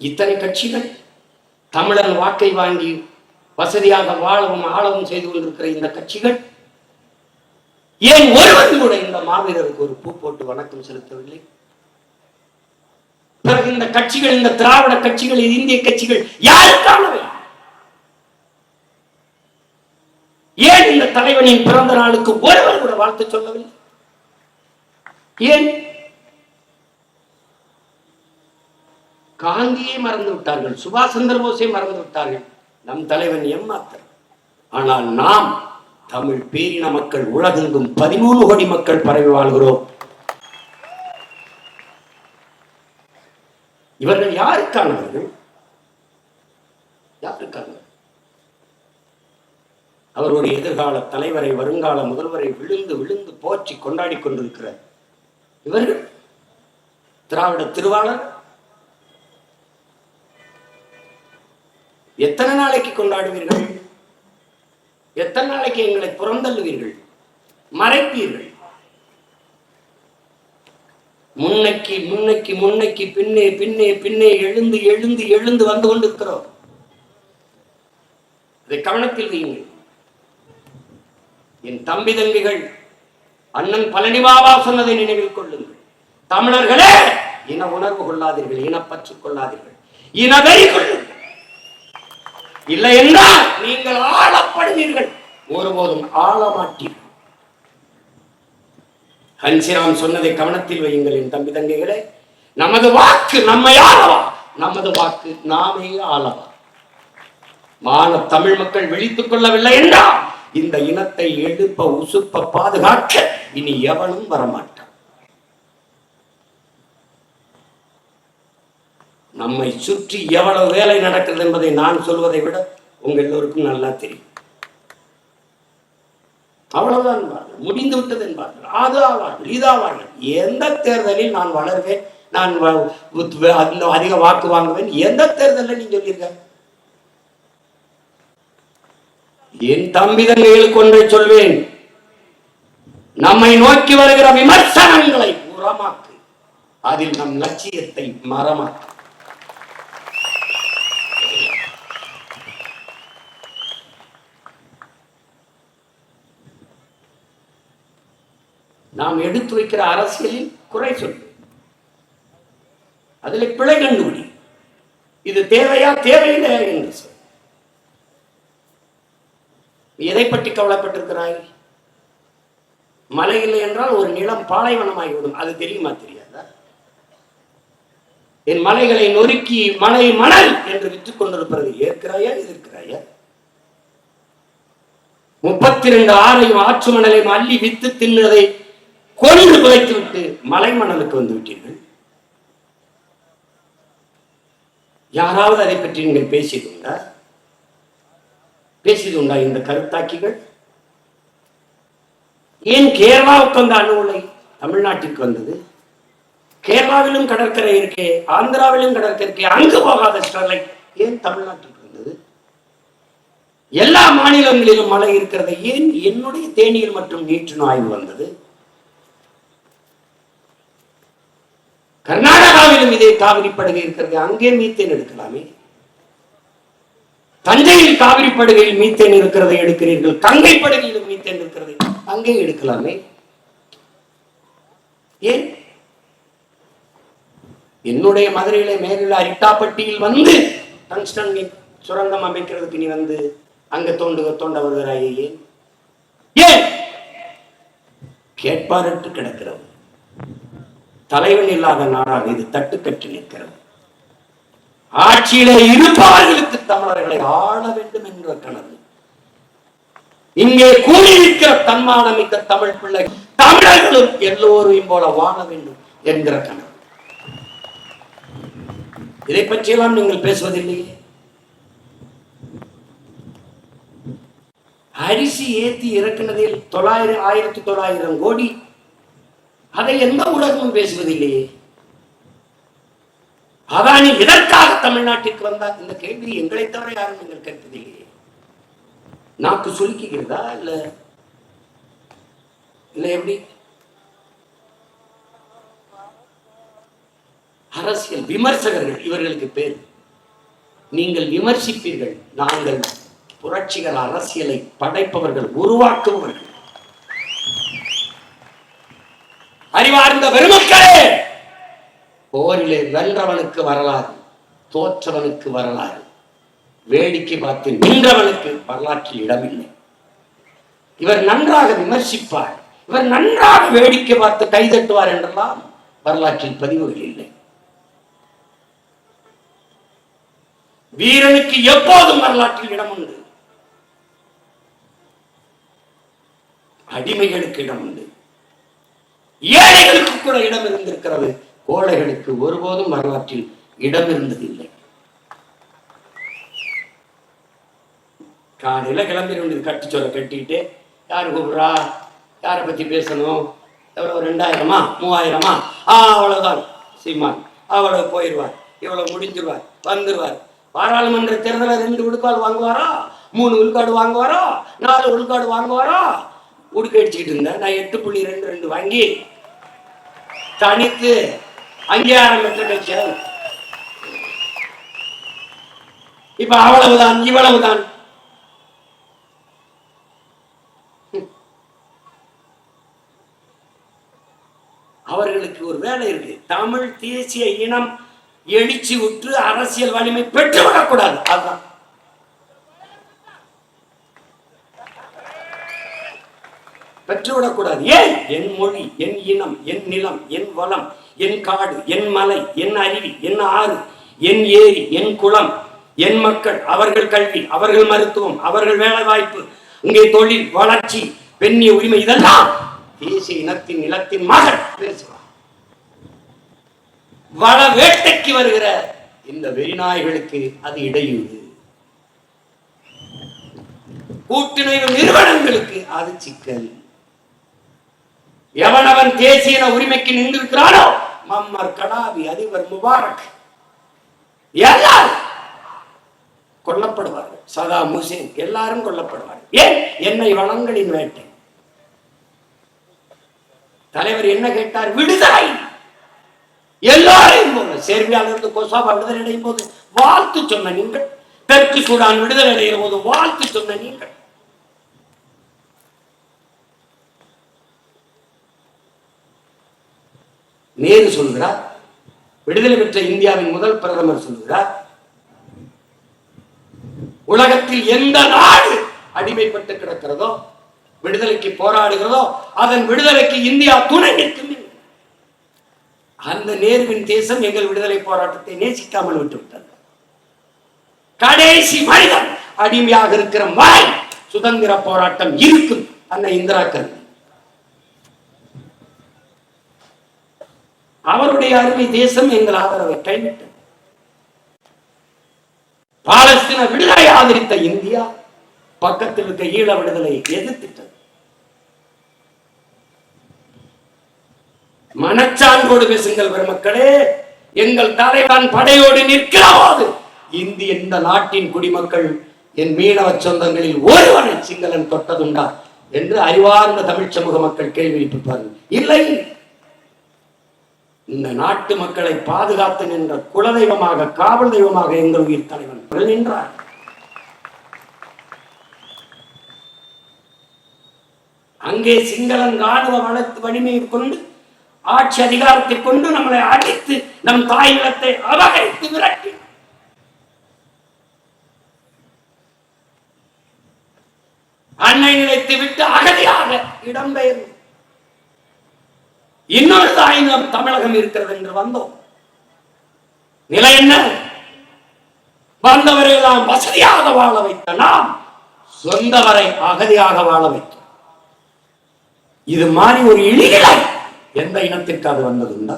இத்தனை கட்சிகள் தமிழன் வாக்கை வாங்கி வசதியாக வாழவும் ஆளவும் செய்து கொண்டிருக்கிற இந்த கட்சிகள் ஏன் ஒருவன் கூட இந்த மாவீரருக்கு ஒரு பூ போட்டு வணக்கம் செலுத்தவில்லை? பிறகு இந்த கட்சிகள் இந்த திராவிட கட்சிகள் இந்திய கட்சிகள் யாருக்கானவை? ஏன் இந்த தலைவனின் பிறந்த நாளுக்கு ஒருவர் கூட வாழ்த்து சொல்லவில்லை? ஏன் காந்தியை மறந்து விட்டார்கள் சுபாஷ் சந்திர போஸை மறந்து விட்டார்கள் நம் தலைவன் எம்மாத்தர் ஆனால் நாம் தமிழ் பேரின மக்கள் உலகெங்கும் பதிமூணு கோடி மக்கள் பரவி வாழ்கிறோம். இவர்கள் யாருக்கானவர்கள்? யாருக்கானவர்கள்? அவருடைய எதிர்கால தலைவரை வருங்கால முதல்வரை விழுந்து விழுந்து போற்றி கொண்டாடி கொண்டிருக்கிறார் இவர்கள் திராவிட திருவாளர் எத்தனை நாளைக்கு கொண்டாடுவீர்கள்? எத்தனை நாளைக்கு எங்களை புறந்தள்ளுவீர்கள்? மறைப்பீர்கள். முன்னைக்கு முன்னைக்கு முன்னைக்கு பின்னே பின்னே பின்னே எழுந்து எழுந்து எழுந்து வந்து கொண்டிருக்கிறோம். இதை கவனத்தில் வையுங்கள். என் தம்பி தம்பிகள் அண்ணன் பழனி பாபா சொன்னதை நினைவில் கொள்ளுங்கள். தமிழர்களே இன உணர்வு கொள்ளாதீர்கள் இனப்பற்று கொள்ளாதீர்கள். இனவெறி கொள்ளுங்கள். இல்லை என்றால் நீங்கள் ஆளப்படுவீர்கள். ஒருபோதும் ஆளமாட்டீர்கள் ஹன்சிராம் சொன்னதை கவனத்தில் வையுங்கள் என் தம்பி தங்கைகளே. நமது வாக்கு நம்மை ஆளவா? நமது வாக்கு நாமே ஆளவா? மான தமிழ் மக்கள் விழித்துக் கொள்ளவில்லை என்றால் இந்த இனத்தை எழுப்ப உசுப்ப பாதுகாக்க இனி எவனும் வரமாட்டான். நம்மை சுற்றி எவ்வளவு வேலை நடக்கிறது என்பதை நான் சொல்வதை விட உங்க எல்லோருக்கும் நல்லா தெரியும். அவ்வளவுதான் என்பார்கள். முடிந்து விட்டது என்பார்கள். அது ஆவார்கள் இதாவார்கள். எந்த தேர்தலில் நான் வளர்வேன் நான் வ- அதிக- வாக்கு வாங்குவேன் எந்த தேர்தலில் நீ சொல்லியிருக்க என் தம்பி தங்கைகளுக்கு ஒன்றை சொல்வேன் நம்மை நோக்கி வருகிற விமர்சனங்களை உரமாக்கு. அதில் நம் லட்சியத்தை மரமாக்கு. நாம் எடுத்து வைக்கிற அரசியலில் குறை சொல் அதில் பிழை கண்டுபிடி. இது தேவையா? தேவையில்லை என்று சொல். எதை பற்றி கவலைப்பட்டிருக்கிறாய்? மழை இல்லை என்றால் ஒரு நிலம் பாலைவனமாகிவிடும் அது தெரியுமா? தெரியாதா? என் மலைகளை நொறுக்கி மலை மணல் என்று விற்றுக் கொண்டிருப்பதை ஏற்கிறாயா? எதிர்க்கிறாயா? முப்பத்தி ரெண்டு ஆறையும் ஆற்று மணலையும் அள்ளி வித்து தின்னதை கொன்று புதைத்து விட்டு மலை மணலுக்கு வந்து விட்டீர்கள். யாராவது அதை பற்றி நீங்கள் பேசியது உண்டா? பேசியது உண்டா இந்த கருத்தாக்கிகள்? ஏன் கேரளாவுக்கு வந்த அணு உலை தமிழ்நாட்டிற்கு வந்தது? கேரளாவிலும் கடற்கரை இருக்கே ஆந்திராவிலும் கடற்கரை இருக்கே அங்கு போகாத ஸ்டெர்லைட் ஏன் தமிழ்நாட்டிற்கு வந்தது? எல்லா மாநிலங்களிலும் மழை இருக்கிறது ஏன் என்னுடைய தேனியில் மற்றும் நீற்று ஆய்வு வந்தது? கர்நாடகாவிலும் இதே காவிரி படுகை இருக்கிறது. அங்கே மீத்தேன் எடுக்கலாமே. தஞ்சையில் காவிரி படுகையில் மீத்தேன் இருக்கிறதை எடுக்கிறீர்கள். கங்கை படுகையிலும் மீத்தேன் இருக்கிறது அங்கே எடுக்கலாமே. ஏன்? என்னுடைய மதுரையில மேலுள்ள அரிட்டாப்பட்டியில் வந்து டங்ஸ்டன் சுரங்கம் அமைக்கிறதுக்கு நீ வந்து அங்க தோண்டு தோண்ட வருகிறாயே ஏன்? ஏன்? கேட்பாரற்று கிடக்கிறது தலைவன் இல்லாத நாடாக இது தட்டுக்கட்டு நிற்கிறது. ஆட்சியில இருப்பவர்களுக்கு தமிழர்களை ஆள வேண்டும் என்ற கனவு. இங்கே கூடியிருக்கிற தன்மானமிக்க தமிழ் பிள்ளை தமிழர்களும் எல்லோரையும் போல வாழ வேண்டும் என்கிற கனவு. இதை பற்றியெல்லாம் நீங்கள் பேசுவதில்லையே. அரிசி ஏத்தி இறக்குனதில் தொள்ளாயிரம் ஆயிரத்தி தொள்ளாயிரம் கோடி அதை எந்த ஊடகமும் பேசுவதில்லையே. அதானி எதற்காக தமிழ்நாட்டிற்கு வந்தார்? இந்த கேள்வி எங்களை தவிர யாரும் நீங்கள் கேட்பதில்லையே. நாக்கு சுலுக்குகிறதா இல்ல இல்ல எப்படி? அரசியல் விமர்சகர்கள் இவர்களுக்கு பேர். நீங்கள் விமர்சிப்பீர்கள் நாங்கள் புரட்சிகர அரசியலை படைப்பவர்கள் உருவாக்குபவர்கள். அறிவார்ந்த பெருமக்களே போரிலே வென்றவனுக்கு வரலாறு தோற்றவனுக்கு வரலாறு வேடிக்கை பார்த்து நின்றவனுக்கு வரலாற்றில் இடமில்லை. இவர் நன்றாக விமர்சிப்பார் இவர் நன்றாக வேடிக்கை பார்த்து கைதட்டுவார் என்றெல்லாம் வரலாற்றில் பதிவுகள் இல்லை. வீரனுக்கு எப்போதும் வரலாற்றில் இடம் உண்டு. அடிமைகளுக்கு இடம் உண்டு. ஏழைகளுக்கு கூட இடம் இருந்திருக்கிறது. கோழைகளுக்கு ஒருபோதும் வரலாற்றில் இடம் இருந்ததில்லை. காலையில கிளம்பி ரெண்டு சொல்ல கட்டிட்டு யார் கூப்பிடுறா? யாரை பத்தி பேசணும்? எவ்வளவு ரெண்டாயிரமா? மூவாயிரமா? ஆ அவ்வளவுதான். சீமான் அவ்வளவு போயிடுவார். இவ்வளவு முடிஞ்சிருவார். வந்துருவார். பாராளுமன்ற தேர்தலில் ரெண்டு உடுக்கால் வாங்குவாரா? மூணு உள்காடு வாங்குவாரா? நாலு உள்காடு வாங்குவாரா? உடுக்க அடிச்சுக்கிட்டு இருந்தேன் நான் எட்டு புள்ளி ரெண்டு ரெண்டு வாங்கி தனித்து அங்கீகாரம் பெற்று கட்சி இப்ப அவ்வளவுதான் இவ்வளவுதான். அவர்களுக்கு ஒரு வேலை இருக்கு. தமிழ் தேசிய இனம் எழுச்சி உற்று அரசியல் வலிமை பெற்றுவிடக்கூடாது அதுதான். பெற்றுவிடக்கூடாது. ஏன் என் மொழி என் இனம் என் நிலம் என் வளம் என் காடு என் மலை என் அருவி என் ஆறு என் ஏரி என் குளம் என் மக்கள் அவர்கள் கல்வி அவர்கள் மருத்துவம் அவர்கள் வேலை வாய்ப்பு இங்கே தொழில் வளர்ச்சி பெண்ணிய உரிமை இதெல்லாம் தேசிய இனத்தின் நிலத்தின் மகள் பேசுவார் வள வேட்டைக்கு வருகிற இந்த வெறிநாய்களுக்கு அது இடையூறு. கூட்டுணைவு நிறுவனங்களுக்கு அது சிக்கல். எவனவன் தேசிய உரிமைக்கு நின்றிருக்கிறானோ? மம்மர் கடாபி அதிபர் முபாரக். எல்லாரும் கொல்லப்படுவார்கள். சதாம் ஹுசேன் எல்லாரும் கொல்லப்படுவார்கள். ஏன்? என்னை வளங்களின் வேட்டை. தலைவர் என்ன கேட்டார்? விடுதலை! எல்லாரையும் போல சேர்பியால இருந்து விடுதலை அடையும் போது வாழ்த்து சொன்ன நீங்கள் தெற்கு சூடான் விடுதலை அடைகிற போது வாழ்த்து சொன்ன நீங்கள். நேரு சொல்கிறார் விடுதலை பெற்ற இந்தியாவின் முதல் பிரதமர் சொல்கிறார் உலகத்தில் எந்த நாடு அடிமைப்பட்டு கிடக்கிறதோ விடுதலைக்கு போராடுகிறதோ அதன் விடுதலைக்கு இந்தியா துணை நிற்கும். அந்த நேருவின் தேசம் எங்கள் விடுதலை போராட்டத்தை நேசிக்காமல் விட்டுவிட்டது. கடைசி மனிதன் அடிமையாக இருக்கிற வரை சுதந்திர போராட்டம் இருக்கும். அந்த இந்திரா காந்தி. அவருடைய அருமை தேசம் எங்கள் ஆதரவை கைவிட்டது. பாலஸ்தீன விடுதலை ஆதரித்த இந்தியா பக்கத்தில் இருக்க ஈழ விடுதலை எதிர்த்திட்டது. மனச்சான்றோடு பேசுங்கள் பெருமக்களே எங்கள் தலைவன் படையோடு நிற்கிறவாது. இந்திய இந்த நாட்டின் குடிமக்கள் என் மீனவ சொந்தங்களில் ஒருவனை சிங்களன் தொட்டதுண்டா என்று அறிவார்ந்த தமிழ் சமூக மக்கள் கேள்வி எழுப்பிப்பார்கள். இல்லை இந்த நாட்டு மக்களை பாதுகாத்து நின்ற குலதெய்வமாக காவல் தெய்வமாக எங்கள் உயிர் தலைவன் அவர்கள் நின்றார். அங்கே சிங்களன் ராணுவ வளர்த்து வலிமையை கொண்டு ஆட்சி அதிகாரத்தை கொண்டு நம்மளை அடித்து நம் தாய் நிலத்தை அபகரித்து விரட்டி. அன்னை நிலைத்து விட்டு அகதியாக இடம்பெயர்ந்து இன்னொரு தாயினம் தமிழகம் இருக்கிறது என்று வந்தோம். நிலை என்ன? வந்தவரை எல்லாம் வசதியாக வாழ வைத்த நாம் சொந்தவரை அகதியாக வாழ வைத்தோம். இது மாதிரி ஒரு இழிநிலை எந்த இனத்திற்கு அது வந்ததுண்டா?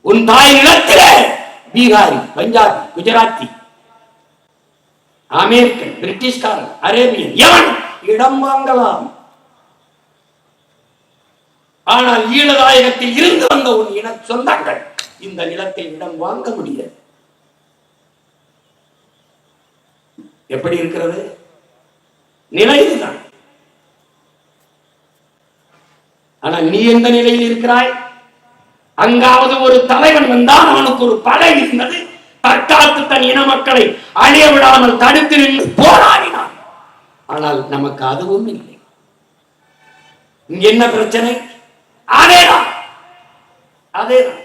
உன் தாய் நிலத்திலே பீகாரி பஞ்சாபி குஜராத்தி அமெரிக்கன் பிரிட்டிஷ்காரன் அரேபியன் எவன் இடம் வாங்கலாம். ஆனால் ஈழதாயகத்தில் இருந்து வந்த ஒரு இன சொந்தங்கள் இந்த நிலத்தை இடம் வாங்க முடியாது எப்படி இருக்கிறது? நிலை இதுதான். ஆனால் நீ எந்த நிலையில் இருக்கிறாய்? அங்காவது ஒரு தலைவன் வந்தால் அவனுக்கு ஒரு படை இருந்தது. தற்காத்து தன் இன மக்களை அழிய விடாமல் தடுத்து நின்று போராடினான். ஆனால் நமக்கு அதுவும் இல்லை. இங்க என்ன பிரச்சனை? அதேதான். அதேதான்.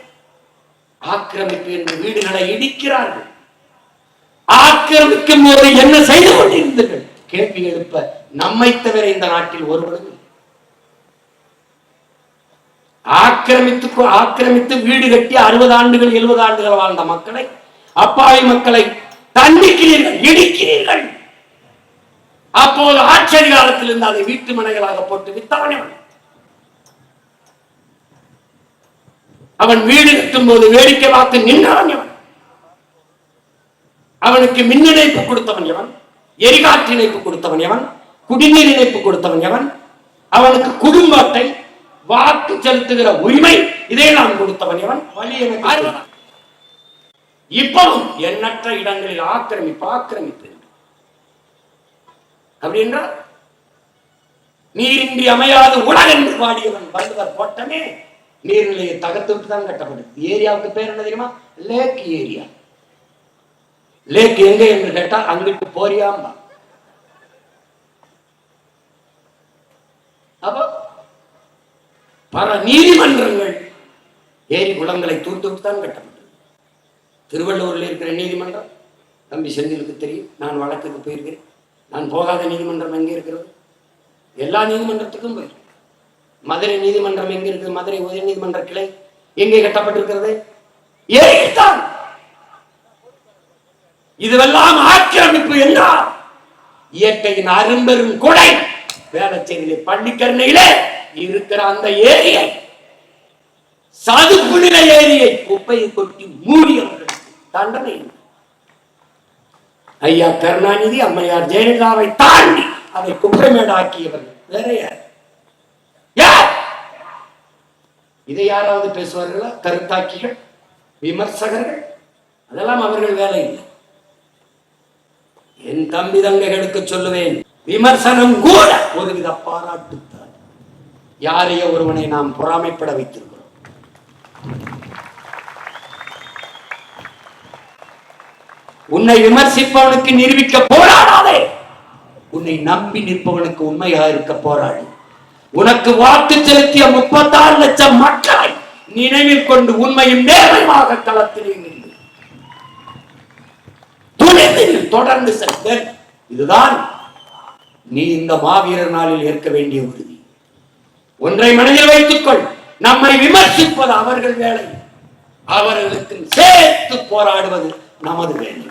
ஆக்கிரமிப்பு என்று வீடுகளை இடிக்கிறார்கள். ஆக்கிரமிக்கும் போது என்ன செய்து கொண்டிருந்தீர்கள்? கேள்வி எழுப்ப நம்மை தவிர இந்த நாட்டில் ஒருவரும் ஆக்கிரமித்து ஆக்கிரமித்து வீடு கட்டி அறுபது ஆண்டுகள் எழுபது ஆண்டுகள் வாழ்ந்த மக்களை அப்பாவி மக்களை தண்டிக்கிறீர்கள் இடிக்கிறீர்கள். அப்போது ஆட்சி அதிகாரத்தில் இருந்து அதை வீட்டு மனைகளாக போட்டு வித்தவனே அவன் வீடு கட்டும் போது வேடிக்கை பார்த்து நின்றவன் இவன். அவனுக்கு மின் இணைப்பு கொடுத்தவன் எவன் எரிகாற்று இணைப்பு கொடுத்தவன் எவன் குடிநீர் இணைப்பு கொடுத்தவன் எவன் அவனுக்கு குடும்ப அட்டை வாக்கு செலுத்துகிற உரிமை இதை நான் கொடுத்தவன் எவன் வழி எனக்கு? இப்பவும் எண்ணற்ற இடங்களில் ஆக்கிரமிப்பு ஆக்கிரமிப்பு அப்படி என்றால் நீரின்றி அமையாது உலகென்று பாடியவன் வள்ளுவர் போட்டமே. நீர்நிலையை தகர்த்து விட்டு தான் கட்டப்பட்டது. ஏரியாவுக்கு பேர் என்ன தெரியுமா? லேக் ஏரியா லேக் எங்க என்று கேட்டால் அங்கிட்டு போறியாம்பா அப்போ பல நீதிமன்றங்கள் ஏரி குளங்களை தூர்த்து விட்டு தான் கட்டப்பட்டது. திருவள்ளூரில் இருக்கிற நீதிமன்றம் தம்பி செந்திலுக்கு தெரியும். நான் வழக்குக்கு போயிருக்கிறேன். நான் போகாத நீதிமன்றம் எங்கே இருக்கிறது? எல்லா நீதிமன்றத்துக்கும் போயிருக்கேன் மதுரை நீதிமன்றம் எங்க இருக்குது? மதுரை உயர் நீதிமன்ற கிளை எங்கே கட்டப்பட்டிருக்கிறது? ஏறித்தான் இதுவெல்லாம் ஆக்கிரமிப்பு என்றால் இயற்கையின் அரும்பெரும் கொடை வேளச்சேரியிலே பள்ளிக்கரணையிலே இருக்கிற அந்த ஏரியை சதுப்பு நில ஏரியை குப்பையை கொட்டி மூடியவர்களுக்கு தண்டனை. ஐயா கருணாநிதி அம்மையார் ஜெயலலிதாவை தாண்டி அதை குப்பைமேடாக்கியவர்கள் வேற யார்? யார்? இதை யாராவது பேசுவார்களா? கருத்தாக்கிகள் விமர்சகர்கள்? அதெல்லாம் அவர்கள் வேலை இல்லை. என் தம்பி தங்கைகளுக்கு சொல்லுவேன். விமர்சனம் கூட ஒருவித பாராட்டுத்தான். யாரையோ ஒருவனை நாம் பொறாமைப்பட வைத்திருக்கிறோம். உன்னை விமர்சிப்பவனுக்கு நிரூபிக்க போராடாதே. உன்னை நம்பி நிற்பவனுக்கு உண்மையாக இருக்க போராடு. உனக்கு வாக்கு செலுத்திய முப்பத்தாறு லட்சம் மக்களை நினைவில் கொண்டு உண்மையும் நேர்மையாக களத்தில் துணிந்து தொடர்ந்து செல்வர் இதுதான் நீ இந்த மாவீரர் நாளில் ஏற்க வேண்டிய உறுதி. ஒன்றை மனதில் வைத்துக்கொள் நம்மை விமர்சிப்பது அவர்கள் வேலை. அவர்களுக்கு சேர்த்து போராடுவது நமது வேலை.